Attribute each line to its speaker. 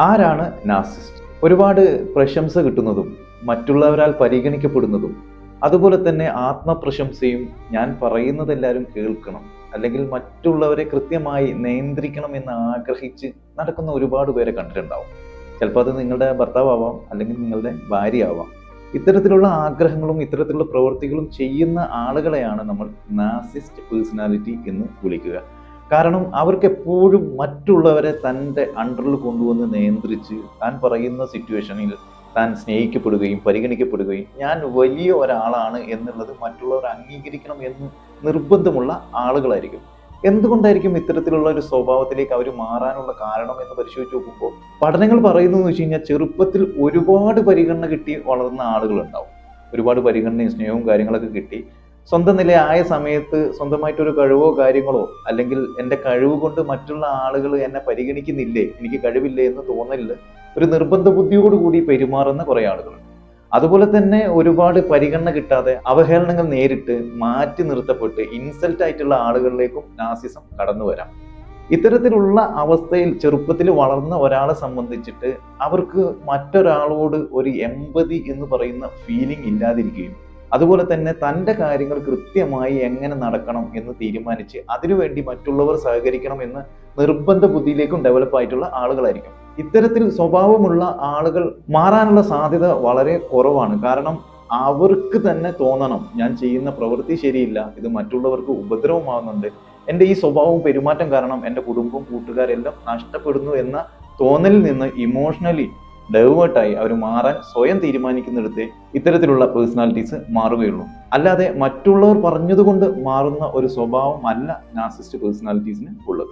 Speaker 1: ആരാണ് നാസിസ്റ്റ്? ഒരുപാട് പ്രശംസ കിട്ടുന്നതും മറ്റുള്ളവരാൽ പരിഗണിക്കപ്പെടുന്നതും അതുപോലെ തന്നെ ആത്മപ്രശംസയും ഞാൻ പറയുന്നത് എല്ലാവരും കേൾക്കണം. അല്ലെങ്കിൽ മറ്റുള്ളവരെ കൃത്യമായി നിയന്ത്രിക്കണം എന്ന് ആഗ്രഹിച്ച് നടക്കുന്ന ഒരുപാട് പേരെ കണ്ടിട്ടുണ്ടാവും. ചിലപ്പോൾ അത് നിങ്ങളുടെ ഭർത്താവാം അല്ലെങ്കിൽ നിങ്ങളുടെ ഭാര്യ ആവാം ഇത്തരത്തിലുള്ള ആഗ്രഹങ്ങളും ഇത്തരത്തിലുള്ള പ്രവൃത്തികളും ചെയ്യുന്ന ആളുകളെയാണ് നമ്മൾ നാസിസ്റ്റ് പേഴ്സണാലിറ്റി എന്ന് വിളിക്കുക. കാരണം അവർക്ക് എപ്പോഴും മറ്റുള്ളവരെ തന്റെ അണ്ടറിൽ കൊണ്ടുവന്ന് നിയന്ത്രിച്ച് താൻ പറയുന്ന സിറ്റുവേഷനിൽ താൻ സ്നേഹിക്കപ്പെടുകയും പരിഗണിക്കപ്പെടുകയും ഞാൻ വലിയ ഒരാളാണ് എന്നുള്ളത് മറ്റുള്ളവർ അംഗീകരിക്കണം എന്ന് നിർബന്ധമുള്ള ആളുകളായിരിക്കും. എന്തുകൊണ്ടായിരിക്കും ഇത്തരത്തിലുള്ള ഒരു സ്വഭാവത്തിലേക്ക് അവർ മാറാനുള്ള കാരണം എന്ന് പരിശോധിച്ച് നോക്കുമ്പോൾ പഠനങ്ങൾ പറയുന്നതെന്ന് വെച്ച് കഴിഞ്ഞാൽ ചെറുപ്പത്തിൽ ഒരുപാട് പരിഗണന കിട്ടി വളർന്ന ആളുകളുണ്ടാവും. ഒരുപാട് പരിഗണനയും സ്നേഹവും കാര്യങ്ങളൊക്കെ കിട്ടി. സ്വന്തം ആയ സമയത്ത് സ്വന്തമായിട്ടൊരു കഴിവോ കാര്യങ്ങളോ അല്ലെങ്കിൽ എന്റെ കഴിവ് കൊണ്ട് മറ്റുള്ള ആളുകൾ എന്നെ പരിഗണിക്കുന്നില്ലേ എനിക്ക് കഴിവില്ലേ എന്ന് തോന്നലിൽ ഒരു നിർബന്ധ ബുദ്ധിയോടുകൂടി പെരുമാറുന്ന കുറേ ആളുകളുണ്ട്. അതുപോലെ തന്നെ ഒരുപാട് പരിഗണന കിട്ടാതെ അവഹേളനങ്ങൾ നേരിട്ട് മാറ്റി നിർത്തപ്പെട്ട് ഇൻസൾട്ട് ആയിട്ടുള്ള ആളുകളിലേക്കും നാസിസം കടന്നു വരാം. ഇത്തരത്തിലുള്ള അവസ്ഥയിൽ ചെറുപ്പത്തിൽ വളർന്ന ഒരാളെ സംബന്ധിച്ചിട്ട് അവർക്ക് മറ്റൊരാളോട് ഒരു എമ്പതി എന്ന് പറയുന്ന ഫീലിംഗ് ഇല്ലാതിരിക്കുകയും അതുപോലെ തന്നെ തന്റെ കാര്യങ്ങൾ കൃത്യമായി എങ്ങനെ നടക്കണം എന്ന് തീരുമാനിച്ച് അതിനുവേണ്ടി മറ്റുള്ളവർ സഹകരിക്കണം എന്ന് നിർബന്ധ ബുദ്ധിയിലേക്കും ഡെവലപ്പ് ആയിട്ടുള്ള ആളുകളായിരിക്കും. ഇത്തരത്തിൽ സ്വഭാവമുള്ള ആളുകൾ മാറാനുള്ള സാധ്യത വളരെ കുറവാണ്. കാരണം അവർക്ക് തന്നെ തോന്നണം ഞാൻ ചെയ്യുന്ന പ്രവൃത്തി ശരിയില്ല ഇത് മറ്റുള്ളവർക്ക് ഉപദ്രവമാകുന്നുണ്ട് എന്റെ ഈ സ്വഭാവവും പെരുമാറ്റം കാരണം എന്റെ കുടുംബവും കൂട്ടുകാരെല്ലാം നഷ്ടപ്പെടുന്നു എന്ന തോന്നലിൽ നിന്ന് ഇമോഷണലി ഡൈവേർട്ടായി അവർ മാറാൻ സ്വയം തീരുമാനിക്കുന്നിടത്തെ ഇത്തരത്തിലുള്ള പേഴ്സണാലിറ്റീസ് മാറുകയുള്ളൂ. അല്ലാതെ മറ്റുള്ളവർ പറഞ്ഞതുകൊണ്ട് മാറുന്ന ഒരു സ്വഭാവം അല്ല നാസിസ്റ്റ് പേഴ്സണാലിറ്റീസിന് ഉള്ളത്.